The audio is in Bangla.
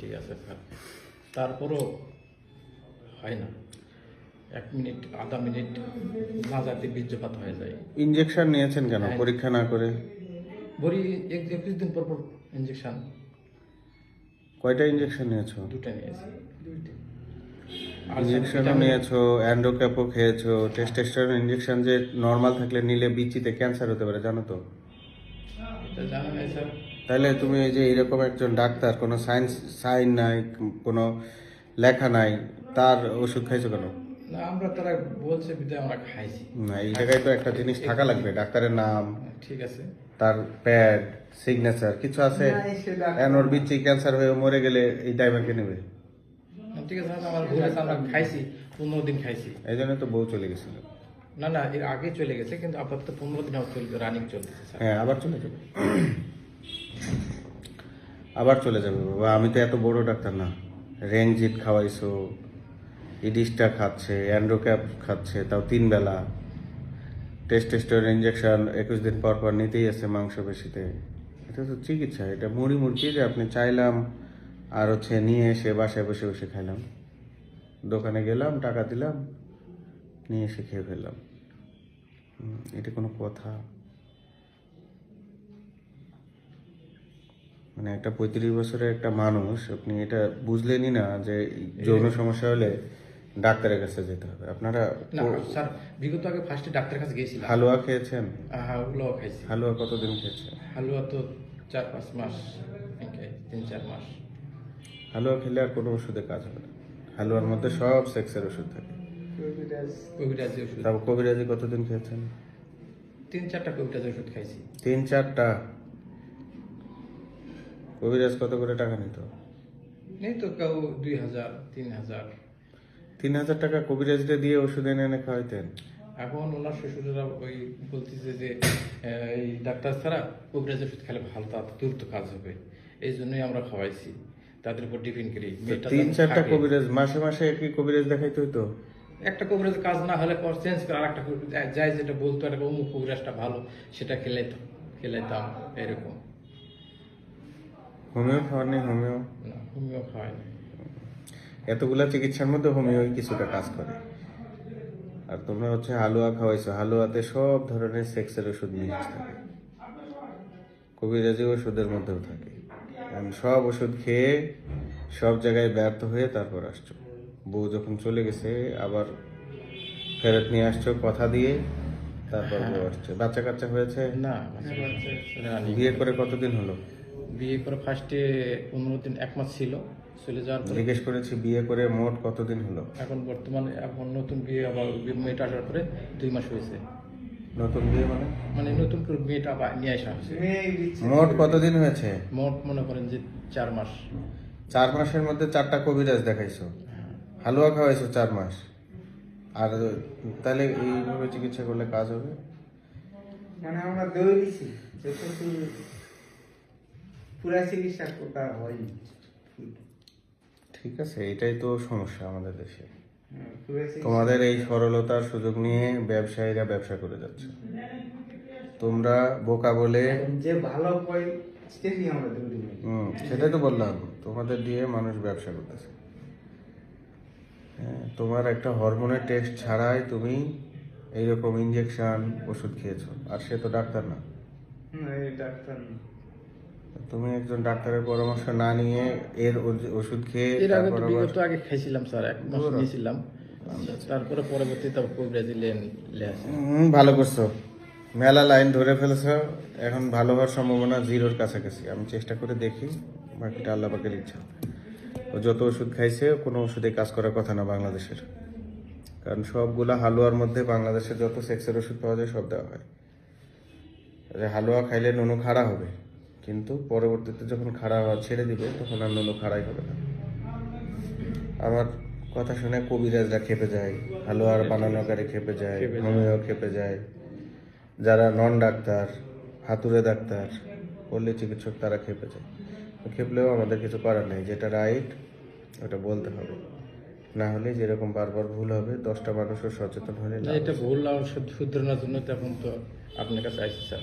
ঠিক আছে স্যার। তারপরও হয় না। এক মিনিট আধা মিনিট না যাতে বীর্যপাত হয়ে যায়। ইঞ্জেকশন নিয়েছেন কেন? হ্যাঁ। পরীক্ষা না করে? ভরি এক একুশ দিন পর পর ইঞ্জেকশন কয়টা ইঞ্জেকশন নিয়েছো? দুটা নিয়েছি। আর ইঞ্জেকশনও নিয়েছো অ্যান্ডোক্যাপও খেয়েছো টেস্টোস্টেরন ইঞ্জেকশন যে নর্মাল থাকলে নিলে বিচিতে ক্যান্সার হতে পারে জানো তো? জানা নাই স্যার তাহলে তুমি এই যে এরকম একজন ডাক্তার কোনো সায়েন্স সাইন নাই কোনো লেখা নাই তার ওষুধ খাইছো কেন? না আমরা তারা বলছে বিদায় আমরা খাইছি। না এই জায়গায় তো একটা জিনিস থাকা লাগবে ডাক্তারের নাম ঠিক আছে। তার প্যাড সিগনেচার কিছু আছে? ওর বিচি ক্যান্সার হয়ে মরে গেলে এই ড্রাইভার কে নেবে? ঠিক আছে আমরা খাইছি পনেরো দিন খাইছি। এই জন্য তো বউ চলে গেছিল। না না, এর আগে চলে গেছে, কিন্তু আপাতত পনেরো দিন চলবে রানিং চলতেছে হ্যাঁ আবার চলে যাবে। আবার চলে যাবে, বাবা, আমি তো এত বড় ডাক্তার না। রেঞ্জিট খাওয়াইছো, ইডিসটা খাচ্ছে অ্যান্ড্রোক্যাপ খাচ্ছে, তাও তিন বেলা। টেস্ট টেস্টের ইঞ্জেকশন একুশ দিন পর পর নিতেই আছে মাংস পেশিতে এটা তো চিকিৎসা, এটা মুড়ি মুড়কি যে আপনি চাইলাম, আর হচ্ছে নিয়ে এসে বাসায় বসে বসে খাইলাম। দোকানে গেলাম, টাকা দিলাম, নিয়ে এসে খেয়ে ফেললাম। এটা কোনো কথা। মানে একটা পঁয়ত্রিশ বছরের একটা মানুষ আপনি এটা বুঝলেনই না যে যৌন সমস্যা হলে ডাক্তারের কাছে যেতে হবে। আপনারা স্যার বিগত আগে ফার্স্টে ডাক্তারের কাছে গিয়েছিলাম। হালুয়া খেয়েছেন? ওগুলোও খাইছি। হালুয়া কতদিন খেয়েছেন? হালুয়া তো চার পাঁচ মাস তিন চার মাস। হালুয়া খেলে আর কোনো ওষুধে কাজ হবে না। হালুয়ার মধ্যে সব সেক্সের ওষুধ থাকে। কবিরাজি ওষুধ। তারপর কবিরাজি কতদিন খেয়েছেন? তিন চারটা কবিরাজি ওষুধ খাইছি। তিন চারটা? কবিরাজ কত করে টাকা নিত? নেই তো কেউ দুই হাজার তিন হাজার। তিন হাজার টাকা কবিরাজটা দিয়ে ওষুধ এনে এনে খাওয়াইতেন? এখন ওনার শ্বশুরেরা ওই বলতেছে যে এই ডাক্তার ছাড়া কবিরাজ ওষুধ খেলে ভালো তাড়াতাড়ি দ্রুত কাজ হবে। এই জন্যই আমরা খাওয়াইছি। তাদের উপর ডিপেন্ড করি। তিন চারটা কবিরাজ মাসে মাসে কি কবিরাজ দেখাইতে হইতো? একটা কবিরাজ কাজ না হলে পর চেঞ্জ করে আর একটা যাই যেটা বলতো একটা অমুক কবিরাজটা ভালো সেটা খেলে খেলাইতাম এরকম। হোমিও খাওয়ার নেই হোমিও। না হোমিও খাওয়াই না এতগুলা চিকিৎসার মধ্যে হোমিও কিছুটা কাজ করে। আর তোমরা হচ্ছে হালুয়া খাওয়াইছো হালুয়াতে সব ধরনের সেক্সের ওষুধ মিক্স থাকে। কবিরাজি ওষুধের মধ্যেও থাকে। সব ওষুধ খেয়ে সব জায়গায় ব্যর্থ হয়ে তারপর আসছো। বউ যখন চলে গেছে আবার ফেরত নিয়ে আসছো কথা দিয়ে তারপর বউ আসছে। বাচ্চা কাচ্চা হয়েছে? না। বিয়ে করে কতদিন হলো? বিয়ে করে ফার্স্টে পনেরো দিন এক মাস ছিল চলে যাওয়ার পরে। জিজ্ঞেস করেছি বিয়ে করে মোট কতদিন হলো? এখন বর্তমানে এখন নতুন বিয়ে আবার মেয়েটা আসার পরে দুই মাস হয়েছে। নতুন বিয়ে মানে? মানে নতুন করে মেয়েটা নিয়ে আসা হয়েছে। মোট কতদিন হয়েছে? মোট মনে করেন যে চার মাস। চার মাসের মধ্যে চারটা কবিরাজ দেখাইছো। হালুয়া খাওয়াইছো চার মাস? আর তাহলে এইভাবে চিকিৎসা করলে কাজ হবে? মানে আমরা দই দিছি পুরা চিকিৎসা করা হয়নি ঠিক আছে এটাই তো সমস্যা আমাদের দেশে। হ্যাঁ, তোমাদের এই সরলতার সুযোগ নিয়ে ব্যবসায়ীরা ব্যবসা করে যাচ্ছে। তোমরা বোকা বলে যে ভালো কই সেটাই দৌড়ি তো বললাম। তোমাদের দিয়ে মানুষ ব্যবসা করতেছে। তোমার একটা হরমোনের টেস্ট ছাড়াই তুমি এইরকম ইঞ্জেকশন ওষুধ খেয়েছো। আর সে তো ডাক্তার না। ডাক্তার না। তুমি একজন ডাক্তারের পরামর্শ না নিয়ে এর ওষুধ খেয়ে এর আগে তো বিগত আগে খাইছিলাম স্যার এক মাস নিয়েছিলাম। তারপরে পরবর্তীতে কবিরাজি লেন লে হুম, ভালো করছ। মেলা লাইন ধরে ফেলেছো। এখন ভালো হওয়ার সম্ভাবনা জিরোর কাছাকাছি। আমি চেষ্টা করে দেখি বাকিটা আল্লাহ পাকের ইচ্ছা। ও যত ওষুধ খাইছে কোনো ওষুধে কাজ করার কথা না বাংলাদেশের। কারণ সবগুলা হালুয়ার মধ্যে বাংলাদেশে যত সেক্সের ওষুধ পাওয়া যায় সব দেওয়া হয়। হালুয়া খাইলে নুনু খাড়া হবে কিন্তু পরবর্তীতে যখন খাড়া ছেড়ে দিবে তখন আর নুনু খাড়াই হবে না। আমার কথা শুনে কবিরাজরা খেপে যায় হালুয়ার বানানোকারী খেপে যায় খেপে যায়। হোমিও খেপে যায়। যারা নন ডাক্তার হাতুড়ে ডাক্তার পল্লী চিকিৎসক তারা খেপে যায়। খেপলেও আমাদের কিছু করার নেই। যেটা রাইট ওটা বলতে হবে। না হলে যেরকম বারবার ভুল হবে দশটা মানুষও সচেতন হলে না, এটা ভুল না শুধরানোর জন্য তখন তো আপনার কাছে আইসি স্যার।